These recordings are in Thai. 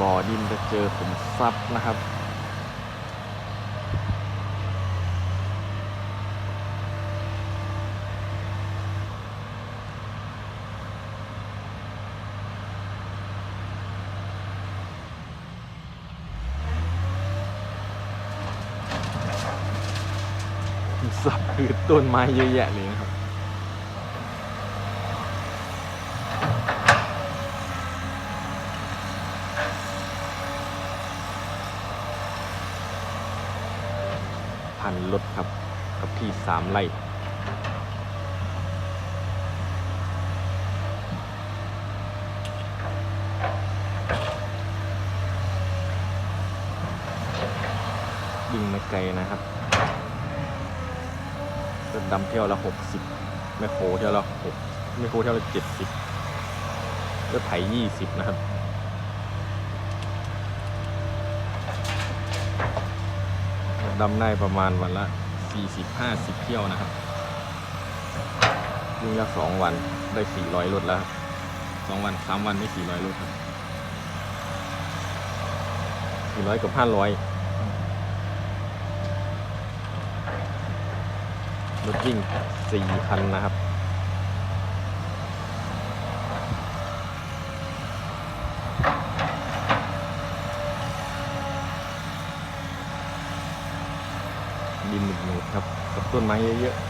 บ่อดินจะเจอขุมทรัพย์นะครับ ขุมทรัพย์คือต้นไม้เยอะแยะเลยนะครับ พันรถครับ กับที่สามไร่วิ่งไม่ไกลนะครับรถดำเที่ยวละหกสิบแมคโครเที่ยวละหกแมคโครเที่ยวละเจ็ดสิบรถไถยี่สิบนะครับ ดำได้ประมาณวันละ 40-50 เที่ยวนะครับวิ่งละสองวันได้ 400รถแล้วสองวันสามวันได้ 400รถครับ400 กับ 500รถวิ่ง4คันนะครับ ดินหนุดๆ ครับกับต้นไม้เยอะๆ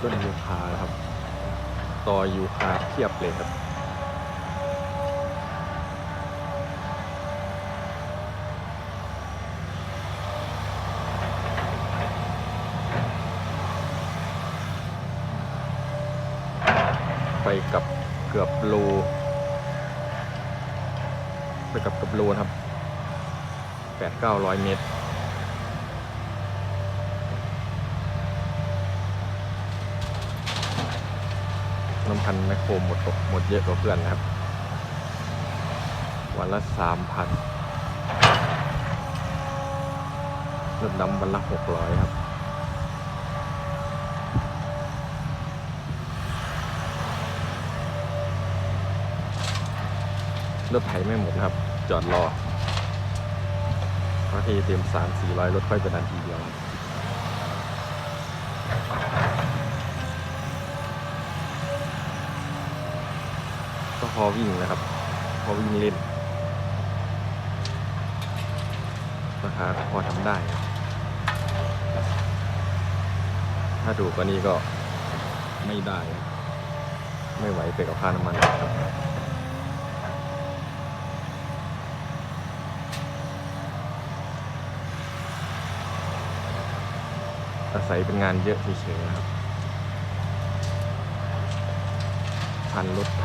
ต้นยูคาครับ ต่อยูคาเทียบเลยครับ ไปกับ กือบโลไปกับกับโลนะครับแปดเก้าร้อยเมตร น้ำพันแมคโครหมดตกหมดเยอะกว่าเพื่อนนะครับ วันละสามพันรถดำวันละหกร้อยครับ รถไถไม่หมดนะครับ จอดรอพระทีเตรียมสามสี่ร้อยรถค่อยเป็นนาทีเดียวก็พอวิ่งนะครับ พอวิ่งเล่นราคาก็พอทำได้ ถ้าถูกกว่านี้ก็ไม่ได้ ไม่ไหวไปกับค่าน้ำมันครับ อาศัยเป็นงานเยอะเฉยๆนะครับพันรถท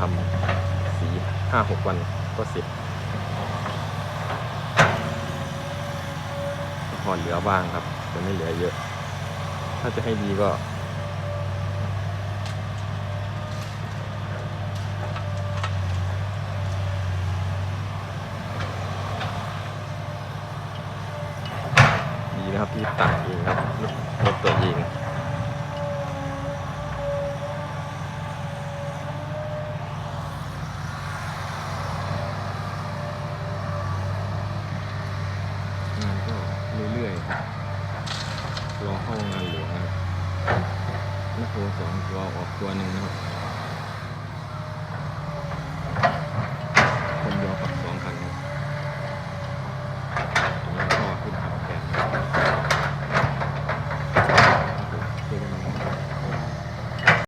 ำสีห้าหกวันก็เสร็จพอเหลือบ้างครับ จะไม่เหลือเยอะ ถ้าจะให้ดีก็ นะครับที่ตัดเองครับรถตัวเองงานก็เรื่อยๆครับรอเข้างานหลวงนะครับแมคโครสองตัวออกตัวหนึ่งนะครับ